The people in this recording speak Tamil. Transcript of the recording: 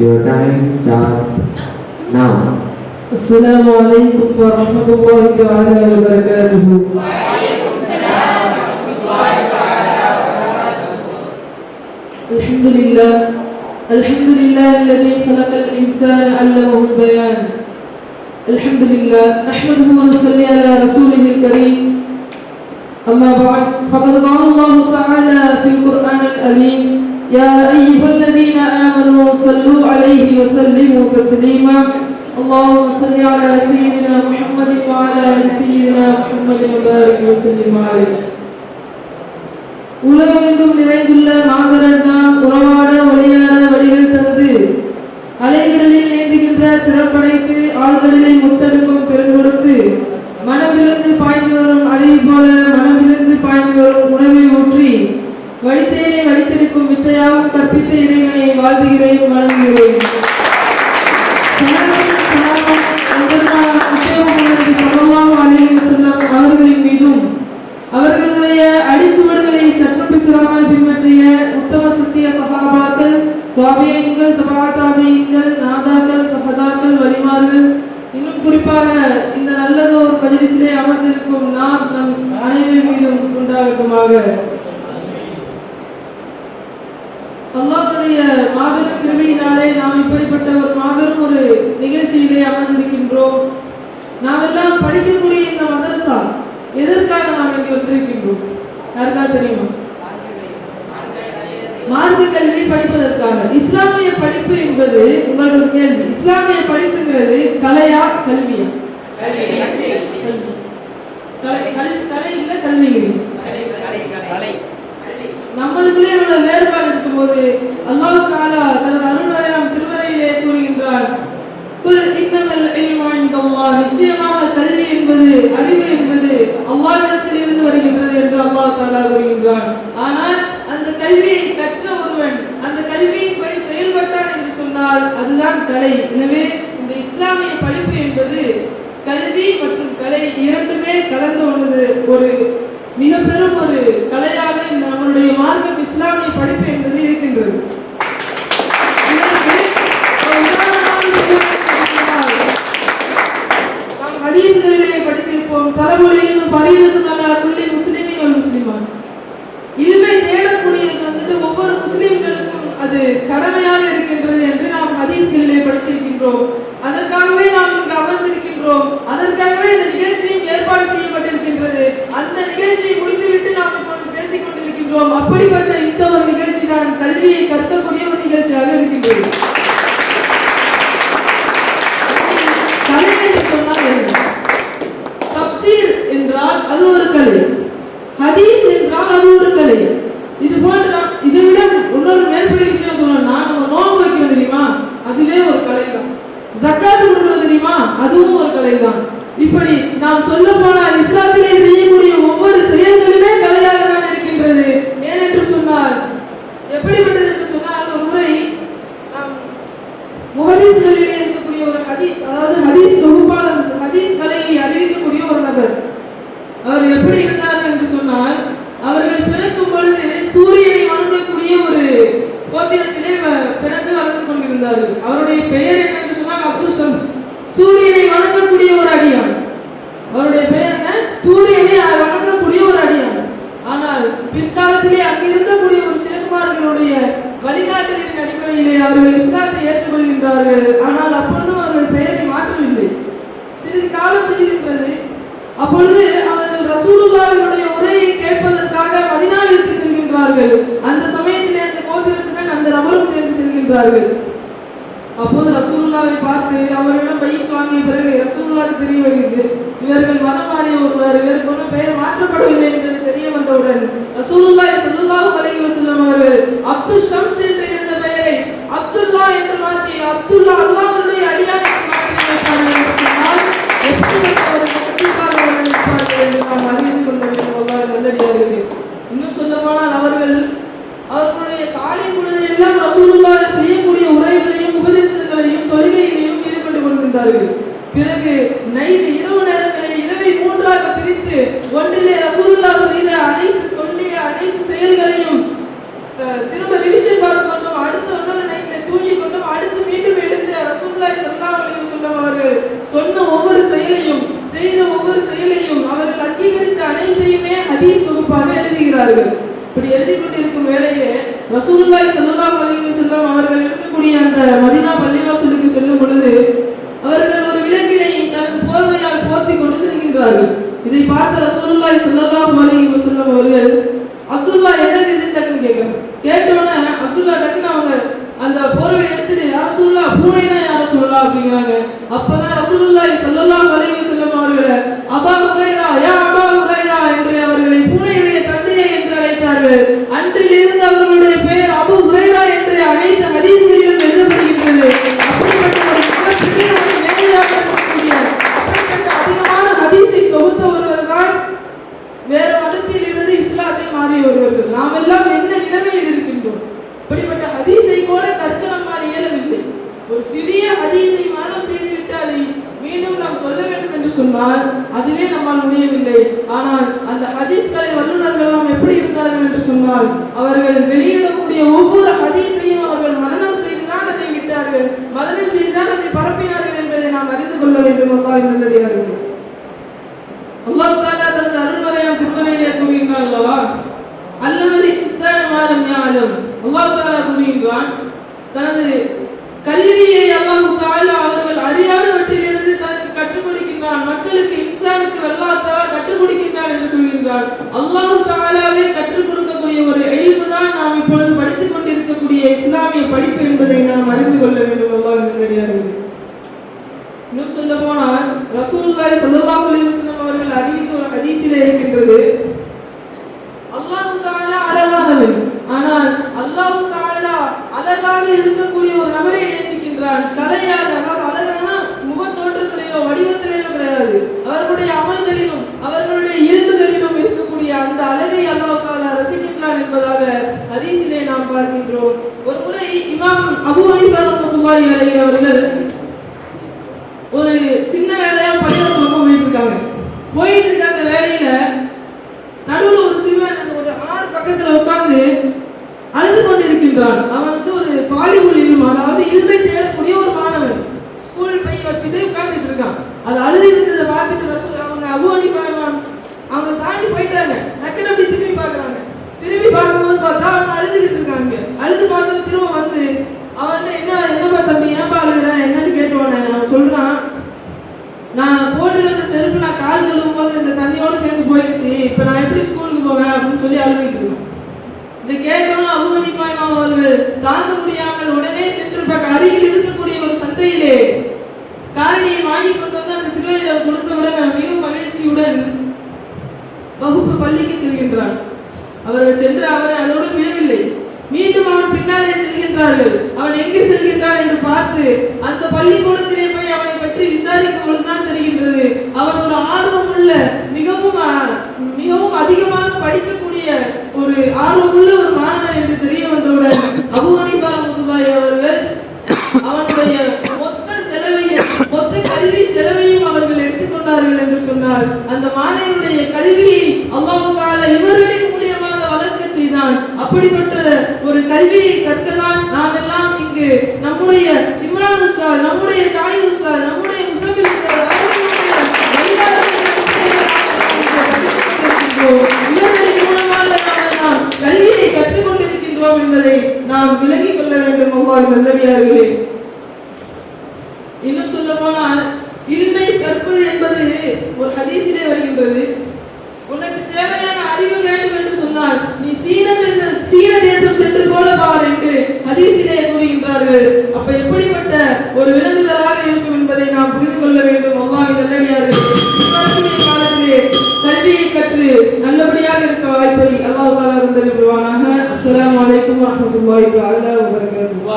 Your time starts now. السلام عليكم ورحمة الله تعالى وبركاته. الحمد لله الحمد لله الذي خلق الإنسان علمه البيان. الحمد لله نحمده ونصلي على رسوله الكريم. أما بعد فقد قال الله تعالى في القرآن العظيم يا أيها الذين آمنوا صلوا عليه وسلموا تسليما اللهم صل على سيدنا محمد وعلى آل سيدنا محمد وبارك وسلم عليه உலகமெங்கும் நிறைந்துள்ள மாந்தரன் நாம் உறவாட வழியாட வழிகள் தந்து அலைகளில் நீந்துகின்ற திறப்படைத்து ஆழ்கடலில் முத்தெடுக்கும் பெருங்கொடுத்து மனமிழந்து பாய்ந்து வரும் அலை போல மனமிழந்து பாய்ந்து வரும் உணவை ஊற்றி வடித்தேனை வடித்தெடுக்கும் வித்தையாகவும் கற்பித்த இறைவனை வாழ்த்துகிறேன் வணங்குகிறேன். சலாமும் சலாமும் எம்பெருமானார் அவர்களின் மீதும் அவர்களுடைய அடிச்சுவடுகளை சற்றும் பிசுறாமல் பின்பற்றிய உத்தம சத்திய சகாபாக்கள் தாபியங்கள் தபா நாதாக்கள் சபதாக்கள் வலிமார்கள் இன்னும் குறிப்பாக இந்த நல்லதோர் மஜ்லிஸிலே அமர்ந்திருக்கும் நாம் நம் அனைவரின் மீதும் உண்டாகட்டுமாக அல்லாஹ்வுடைய மாபெரும் கிருபையினாலே நாம் இப்படிப்பட்ட ஒரு மாபெரும் ஒரு நிகழ்ச்சியிலே அமர்ந்திருக்கின்றோம். நாம் எல்லாம் படிக்கக்கூடிய இந்த மதரசா எதற்காக நாம் இங்கு வந்திருக்கின்றோம்? யாருக்கா தெரியுமா? மார்க்க கல்வி படிப்பதற்காக. இஸ்லாமிய படிப்பு என்பது உங்களோட ஒரு கேள்வி. இஸ்லாமிய படிப்புங்கிறது கலையா கல்வியா? கல்வி கலை இல்ல கல்விங்கிறீங்க நம்மளுக்குள்ளே உள்ள வேறுபாடு இருக்கும்போது அல்லாஹ் தாலா தனது அருள்வரையாம் திருமறையிலே கூறுகின்றார் குல் இன்னமல் இல்மு இன்தல்லாஹ் நிச்சயமாக கல்வி என்பது அறிவு என்பது அல்லாஹ்விடத்தில் இருந்து வருகின்றது என்று அல்லாஹ் தாலா கூறுகின்றான் ஆனால் அந்த கல்வியை கற்ற ஒருவன் அந்த கல்வியின்படி செயல்பட்டான் என்று சொன்னால் அதுதான் கலை எனவே இந்த இஸ்லாமிய படிப்பு என்பது கல்வி மற்றும் கலை இரண்டுமே கலந்து உள்ளது ஒரு மிக பெரும் ஒரு கலையாக இந்த நம்மளுடைய மார்க்கம் இஸ்லாமிய படிப்பு என்பது இருக்கின்றது. இதற்கு ஒரு உதாரணமாக படித்திருப்போம் தலைமொழியில் பரியது நல்லா குள்ளி முஸ்லிமின் ஒரு முஸ்லிமான். இல்மை தேடக்கூடியது வந்துட்டு ஒவ்வொரு முஸ்லிம்களுக்கும் அது கடமையாக இருக்கின்றது என்று நாம் ஹதீஸ்களிலே படித்திருக்கின்றோம். அதற்காகவே நாம் இங்கு அமர்ந்திருக்கின்றோம். அதற்காகவே இந்த நிகழ்ச்சியும் ஏற்பாடு செய்யப்பட்டிருக்கின்றது. அந்த நிகழ்ச்சியை முடித்துவிட்டு நாம் இப்பொழுது பேசிக் கொண்டிருக்கின்றோம் அப்படிப்பட்ட இந்த ஒரு நிகழ்ச்சி தான் கல்வியை கற்கக்கூடிய ஒரு நிகழ்ச்சியாக இருக்கின்றது கலை என்று சொன்னால் என்ன தப்சீர் என்றால் அது ஒரு கலை ஹதீஸ் என்றால் அது ஒரு கலை இது போன்று நாம் இதை விட இன்னொரு மேற்படி விஷயம் சொல்லணும்னா நம்ம நோன்பு வைக்கிறோம் தெரியுமா அதுவே ஒரு கலை தான் ஜக்காத்து கொடுக்கிறது தெரியுமா அதுவும் ஒரு கலை தான் இப்படி நாம் சொல்ல போனால் இஸ்லாத்திலே செய்யக்கூடிய ஒவ்வொரு செயல்களுமே கலையாக தான் இருக்கின்றது. ஏனென்று சொன்னால் எப்படிப்பட்டது என்று சொன்னால் ஒரு முறை நாம் முஹதீஸ்களிலே இருக்கக்கூடிய ஒரு ஹதீஸ் அதாவது ஹதீஸ் தொகுப்பாளர் ஹதீஸ் கலையை அறிவிக்கக்கூடிய ஒரு நபர் அவர் எப்படி இருந்தார் என்று சொன்னால் அவர்கள் பிறக்கும் பொழுது சூரியனை வணங்கக்கூடிய ஒரு கோத்திரத்திலே வ- பிறந்து வளர்ந்து கொண்டிருந்தார்கள் அவருடைய பெயர் என்னன்னு சொன்னால் அப்துல் ஷம்ஸ் சூரியனை வணங்கக்கூடிய ஒரு அடியான் அவருடைய பெயர் என்ன சூரியனை வணங்கக்கூடிய ஒரு அடியான் ஆனால் பிற்காலத்திலே அங்கு இருக்கக்கூடிய ஒரு சேகுமார்களுடைய வழிகாட்டலின் அடிப்படையிலே அவர்கள் இஸ்லாத்தை ஏற்றுக்கொள்கின்றார்கள் ஆனால் அப்பொழுதும் அவர்கள் பெயரை மாற்றவில்லை சிறிது காலம் செல்கின்றது அப்பொழுது அவர்கள் ரசூலுல்லாவினுடைய உரையை கேட்பதற்காக மதினாவிற்கு செல்கின்றார்கள். அந்த சமயத்திலே அந்த கோத்திரத்துடன் அந்த நபரும் சேர்ந்து செல்கின்றார்கள். அப்போது ரசூலுல்லாவை பார்த்து அவர்களிடம் பைக் வாங்கிய பிறகு ரசூலுல்லாவுக்கு தெரிய வருகிறது. இவர்கள் மதம் மாறிய ஒருவர் இவருக்கு ஒன்றும் பெயர் மாற்றப்படவில்லை என்பது தெரிய வந்தவுடன் ரசூலுல்லாய் ஸல்லல்லாஹு அலைஹி வஸல்லம் அவர்கள் அப்துல் ஷம்ஸ் என்று இருந்த பெயரை அப்துல்லா என்று மாற்றி அப்துல்லா அல்லாஹ்வுடைய அடியான் பிறகு நைட் இரவு நேரங்களை இரவை மூன்றாக பிரித்து ஒன்றிலே ரசூலுல்லா செய்த அனைத்து சொல்லிய அனைத்து செயல்களையும் திரும்ப ரிவிஷன் பார்த்து கொண்டோம் அடுத்த ஒன்றரை நைட்டில் தூங்கி கொண்டும் அடுத்து மீண்டும் எழுந்து ரசூல்லா சல்லா சொல்லும் அவர்கள் சொன்ன ஒவ்வொரு செயலையும் செய்த ஒவ்வொரு செயலையும் அவர்கள் அங்கீகரித்த அனைத்தையுமே அதிக தொகுப்பாக எழுதுகிறார்கள். இப்படி எழுதி கொண்டிருக்கும் வேளையிலே ரசூல்லாய் சொல்லலாம் அலைவு செல்லம் அவர்கள் இருக்கக்கூடிய அந்த மதினா பள்ளிவாசலுக்கு செல்லும் பொழுது அவர்கள் இருக்கிறார்கள் இதை பார்த்த ரசூலுல்லாஹி ஸல்லல்லாஹு அலைஹி வஸல்லம் அவர்கள் அப்துல்லா என்னது இது? டக்குன்னு கேட்கறாங்க. கேட்டோன்னே அப்துல்லா டக்குன்னு அவங்க அந்த போர்வை எடுத்துட்டு யார் சொல்லா பூனை தான் யார் சொல்லா அப்படிங்கிறாங்க. அப்பதான் ரசூலுல்லாஹி ஸல்லல்லாஹு அலைஹி வஸல்லம் அவர்களை அபா ஹுரைரா யா அபா ஹுரைரா என்று அவர்களை பூனையுடைய தந்தையை என்று அழைத்தார்கள் அன்றிலிருந்து அவர்களுடைய பெயர் அபு ஹுரைரா என்று அனைத்து ஹதீஸ்களிலும் எழுதப்படுகின்றது அப்படிப்பட்ட ஒரு மகத்துக்கு நமக்கு மேலையாக இருக்கக்கூடிய அப்படிப்பட்ட அதிகமான ஹதீஸை தொகுத்த ஒருவர் தான் வேற மதத்தில் இருந்து இஸ்லாத்தை மாறியவர்கள் நாம் எல்லாம் என்ன நிலைமையில் இருக்கின்றோம் இப்படிப்பட்ட ஹதீஸை கூட கற்க நம்மால் இயலவில்லை ஒரு சிறிய ஹதீஸை மானம் செய்துவிட்டு அதை மீண்டும் நாம் சொல்ல வேண்டும் என்று சொன்னால் அதுவே நம்மால் முடியவில்லை. ஆனால் அந்த ஹதீஸ்களை வல்லுநர்கள் எல்லாம் எப்படி இருந்தார்கள் என்று சொன்னால் அவர்கள் வெளியிடக்கூடிய ஒவ்வொரு ஹதீஸையும் அவர்கள் மனனம் செய்துதான் அதை விட்டார்கள். மனனம் செய்துதான் அதை பரப்பினார்கள் என்பதை நாம் அறிந்து கொள்ள வேண்டும். அல்லாஹ் நல்லடியார்கள். அல்லாஹ் தாலா தனது அருள்மறையாம் திருமறையிலே கூறுகின்றான் அல்லவா? அல்லவரின் இன்சான் மாலம் ஞாலம். அல்லாஹ் தாலா கூறுகின்றான் தனது கல்வியை அல்லாஹ் தாலா அவர்கள் அறியாதவற்றிலிருந்து தனக்கு கற்றுக் கொடுக்கின்றான் மக்களுக்கு இன்சானுக்கு அல்லாஹ் தாலா கற்றுக் கொடுக்கின்றான் என்று சொல்கின்றான் அல்லாஹ் தாலாவே கற்றுக் கொடுக்கக்கூடிய ஒரு எல்மு தான் நாம் இப்பொழுது படித்துக் கொண்டிருக்கக்கூடிய இஸ்லாமிய படிப்பு என்பதை நாம் அறிந்து கொள்ள வேண்டும். அல்லாஹ் கிடையாது இன்னும் சொல்ல போனால் ரசூலுல்லாய் ஸல்லல்லாஹு அலைஹி வஸல்லம் அவர்கள் அறிவித்த ஒரு இருக்கின்றது. அல்லாஹ் தஆலா அழகானவன் ஆனால் அல்லாஹ் தஆலா அழகாக இருக்கக்கூடிய ஒரு நபரை நேசிக்கின்றான். கலையாக அதாவது அழகான முக தோற்றத்திலேயோ வடிவத்திலேயோ கிடையாது. அவர்களுடைய அமல்களிலும் அவர்களுடைய இயல்புகளிலும் இருக்கக்கூடிய அந்த அழகை அல்லாஹ் தஆலா ரசிக்கின்றான் என்பதாக ஹதீஸிலே நாம் பார்க்கின்றோம். ஒரு முறை இமாம் அபு ஹனீஃபா ரஹ்மத்துல்லாஹி அலைஹி அவர்கள் ஒரு சின்ன வேலையா பள்ளியோட பக்கம் போயிட்டு இருக்காங்க போயிட்டு இருக்க அந்த வேலையில நடுவுல ஒரு சிறுவன் ஒரு ஆறு பக்கத்துல உட்கார்ந்து அழுது கொண்டிருக்கின்றான். அவன் வந்து ஒரு காலிபுல் இல்மு அதாவது இல்மை தேடக்கூடிய ஒரு மாணவன். ஸ்கூல் பை வச்சுட்டு உட்கார்ந்துட்டு இருக்கான். அது அழுது இருந்ததை பார்த்துட்டு ரசூல் அவங்க அபுவனி அவங்க தாண்டி போயிட்டாங்க டக்குன்னு அப்படி திரும்பி பார்க்கறாங்க திரும்பி பார்க்கும்போது பார்த்தா அவங்க அழுதுகிட்டு இருக்காங்க அழுது பார்த்து திரும்ப வந்து அவன் என்ன என்னப்பா தம்பி ஏன்பா அழுகுற என்னன்னு கேட்டோன்னே அவன் சொல்றான் நான் போட்டுட்டு வந்த செருப்பு நான் கால் கழுவும் போது இந்த தண்ணியோட சேர்ந்து போயிடுச்சு இப்போ நான் எப்படி ஸ்கூலுக்கு போவேன் அப்படின்னு சொல்லி அழுதுகிட்டு இருக்கான். இதை கேட்டோன்னு அபுகனி பாய்மாம் அவர்கள் தாங்க முடியாமல் உடனே சென்று பக்க அருகில் இருக்கக்கூடிய ஒரு சந்தையிலே காரணியை வாங்கி கொண்டு வந்து அந்த சிறுவனிடம் கொடுத்தவுடன் மிகவும் மகிழ்ச்சியுடன் வகுப்பு பள்ளிக்கு செல்கின்றான். அவர்கள் சென்று அவரை அதோடு விடவில்லை. மீண்டும் அவன் பின்னாலே செல்கின்றார்கள். அவன் எங்கே செல்கின்றான் என்று பார்த்து அந்த பள்ளிக்கூடத்திலே போய் அவனை பற்றி விசாரிக்கும் பொழுதுதான் தெரிகின்றது. அவன் ஒரு ஆர்வம் உள்ள மிகவும் மிகவும் அதிகமாக படிக்கக்கூடிய ஒரு ஆர்வம் உள்ள ஒரு மாணவன் என்று தெரிய வந்தவுடன் அபு முதுபாய் அவர்கள் அவனுடைய மொத்த செலவையும் மொத்த கல்வி செலவையும் அவர்கள் எடுத்துக்கொண்டார்கள் என்று சொன்னார் அந்த மாணவனுடைய கல்வியை அல்லாஹ் இவர்களின் மூலியமாக வளர்க்க செய்தான். அப்படிப்பட்ட கல்வியை கற்கதான் நாம் எல்லாம் இங்கு நம்முடைய இம்ரான் உஸ்தாத் நம்முடைய தாய் உஸ்தாத் நம்முடைய முசமில் மூலமாக நாம் கல்வியை கற்றுக்கொண்டிருக்கின்றோம் என்பதை நாம் விளங்கிக் கொள்ள வேண்டும் அவ்வாறு நல்லடியார்களே. இன்னும் சொல்ல போனால் இருமை கற்பது என்பது ஒரு ஹதீசிலே வருகின்றது. உனக்கு தேவையான அறிவு வேண்டும் என்று சொன்னால் நீ சீன சீன தேசம் என்று போல பார் என்று ஹதீசிலே கூறுகின்றார்கள். அப்ப எப்படிப்பட்ட ஒரு விலங்குதலாக இருக்கும் என்பதை நாம் புரிந்து கொள்ள வேண்டும். அல்லாவின் நல்லடியார்கள் காலத்திலே கல்வியை கற்று நல்லபடியாக இருக்க வாய்ப்பை அல்லாஹ் தாலா இருந்தல் புரிவானாக அஸ்லாம் வலைக்கும் வரமத்துல்லாஹி தாலா வரகாத்துஹு